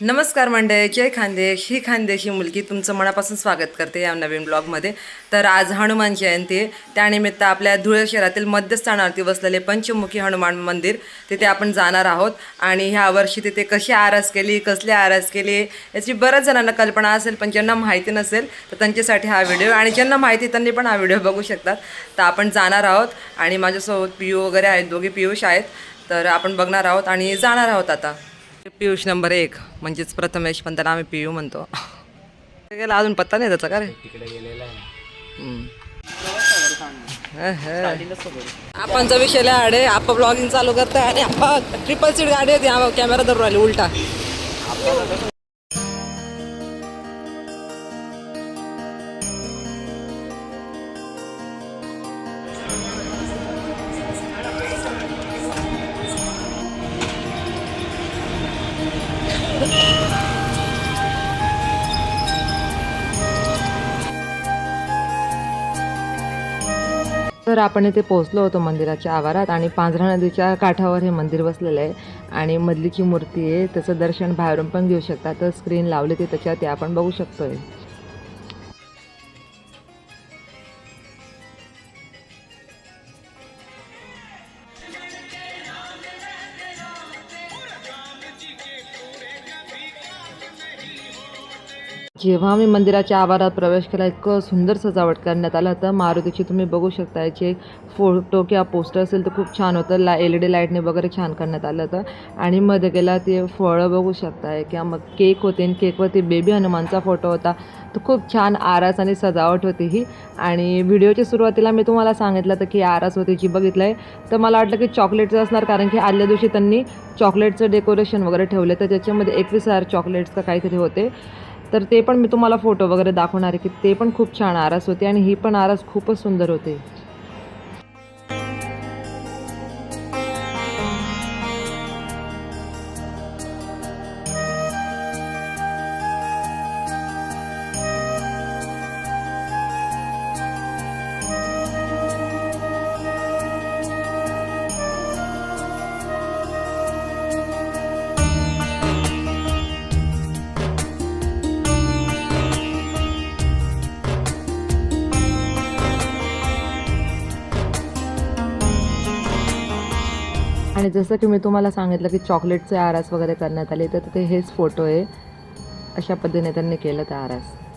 नमस्कार मंडळी जय खानदेश ही खानदेशी मुलगी तुमचं मनापासून स्वागत करते या नवीन ब्लॉगमध्ये. तर आज हनुमान जयंती आहे त्यानिमित्त आपल्या धुळे शहरातील मध्यस्थानावरती बसलेले पंचमुखी हनुमान मंदिर तिथे आपण जाणार आहोत. आणि ह्या वर्षी तिथे कशी आरास केली कसली आरास केली याची बऱ्याच जणांना कल्पना असेल पण ज्यांना माहिती नसेल तर त्यांच्यासाठी हा व्हिडिओ आणि ज्यांना माहिती त्यांनी पण हा व्हिडिओ बघू शकतात. तर आपण जाणार आहोत आणि माझ्यासोबत पियू वगैरे आहेत दोघे पियुष आहेत. तर आपण बघणार आहोत आणि जाणार आहोत आता. पियुष नंबर एक म्हणजेच प्रथमेश पण त्याला आम्ही पियू म्हणतो. गेला अजून पत्ता नाही त्याचा का रे? तिकडे गेलेला. आपणचा विषय आडे आपण ब्लॉगिंग चालू करताय आणि आपण ट्रिपल सीट गाडी होती. कॅमेरा धरून राहिली उलटा. तर आपण इथे पोहोचलो होतो मंदिराच्या आवारात आणि पांझरा नदीच्या काठावर हे मंदिर बसलेलं आहे. आणि मधलीची मूर्ती आहे त्याचं दर्शन बाहेरून पण घेऊ शकता. तर स्क्रीन लावली ते त्याच्यात ते आपण बघू शकतोय. जेव्हा मी मंदिराच्या आवारात प्रवेश केला इतकं सुंदर सजावट करण्यात आलं होतं. मारुतीची तुम्ही बघू शकता याचे फोटो किंवा पोस्टर असेल तर खूप छान होतं. ला एल ई डी लाईटने वगैरे छान करण्यात आलं होतं. आणि मध्ये गेला ते फळं बघू शकताय किंवा मग केक होते आणि केकवरती बेबी हनुमानचा फोटो होता. तर खूप छान आरास आणि सजावट होती ही. आणि व्हिडिओच्या सुरुवातीला मी तुम्हाला सांगितलं होतं की आरास होती जी बघितलं आहे तर मला वाटलं की चॉकलेटचं असणार कारण की आदल्या दिवशी त्यांनी चॉकलेटचं डेकोरेशन वगैरे ठेवलं तर त्याच्यामध्ये एकवीस हजार चॉकलेट्स का काहीतरी होते. तर ते पण मी तुम्हाला फोटो वगैरे दाखवणार आहे की ते पण खूप छान आरास होते आणि ही पण आरास खूपच सुंदर होते. आणि जसं की मी तुम्हाला सांगितलं की चॉकलेटचे आरास वगैरे करण्यात आले तर ते हेच फोटो आहे. अशा पद्धतीने त्यांनी केलं त्या आरास.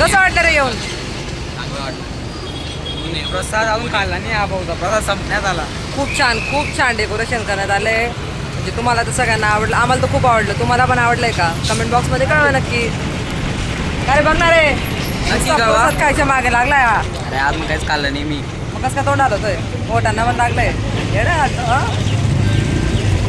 कसं वाटलं रे येऊन? प्रसाद अजून खाल्ला नाही हा भाऊचा. प्रसाद संपण्यात आला. खूप छान खूप छान डेकोरेशन करण्यात आलं आहे म्हणजे तुम्हाला तर सगळ्यांना आवडलं. आम्हाला तर खूप आवडलं. तुम्हाला पण आवडलंय का? कमेंट बॉक्समध्ये कळवा नक्की. काय रे बघणार कळवा. प्रसाद खायच्या मागे लागलाय हा. अरे आज मग काहीच खाल्लं नाही मी. मग कसं काय तोंड आलं होतोय पोटांना पण लागलंय. येडं?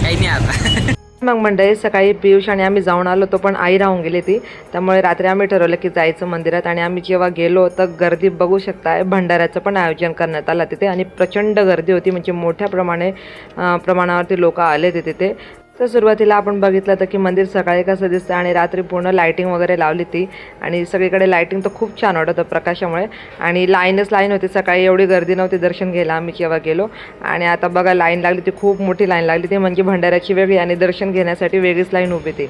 काही नाही आता. मग मंडळी सकाळी पियुष आणि आम्ही जाऊन आलो तो पण आई राहून गेली ती. त्यामुळे रात्री आम्ही ठरवलं की जायचं मंदिरात आणि आम्ही जेव्हा गेलो तर गर्दी बघू शकताय भंडाऱ्याचं पण आयोजन करण्यात आलं तिथे आणि प्रचंड गर्दी होती म्हणजे मोठ्या प्रमाणे प्रमाणावरती लोक आले ते तिथे. तर सुरुवातीला आपण बघितलं तर की मंदिर सकाळी कसं दिसतं आणि रात्री पूर्ण लाईटिंग वगैरे लावली ती. आणि सगळीकडे लाईटिंग तर खूप छान वाटत होतं प्रकाशामुळे. आणि लाईनच लाईन होती. सकाळी एवढी गर्दी नव्हती दर्शन घ्यायला आम्ही केव्हा गेलो. आणि आता बघा लाईन लागली ती खूप मोठी लाईन लागली ती. म्हणजे भंडाऱ्याची वेगळी आणि दर्शन घेण्यासाठी वेगळीच लाईन उभी ती.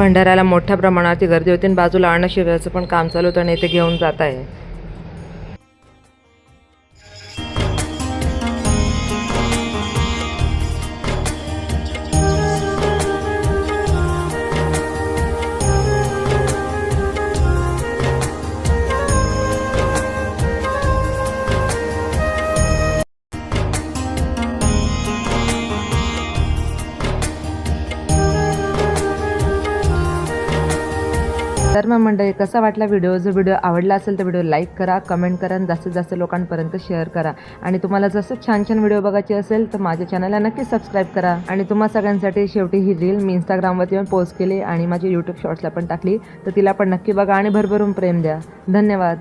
भंडाऱ्याला मोठ्या प्रमाणावरती गर्दी होती आणि बाजूला अन्न पण काम चालू होतं आणि इथे घेऊन जात आहे. तर मग मंडळी कसा वाटला व्हिडिओ? जर व्हिडिओ आवडला असेल तर व्हिडिओ लाईक करा कमेंट करा आणि जास्तीत जास्त लोकांपर्यंत शेअर करा. आणि तुम्हाला जसं छान छान व्हिडिओ बघायचे असेल तर माझ्या चॅनलला नक्की सबस्क्राईब करा. आणि तुम्हा सगळ्यांसाठी शेवटी ही रील मी इंस्टाग्रामवरती पण पोस्ट केली आणि माझी यूट्यूब शॉर्ट्सला पण टाकली. तर तिला पण नक्की बघा आणि भरभरून प्रेम द्या. धन्यवाद.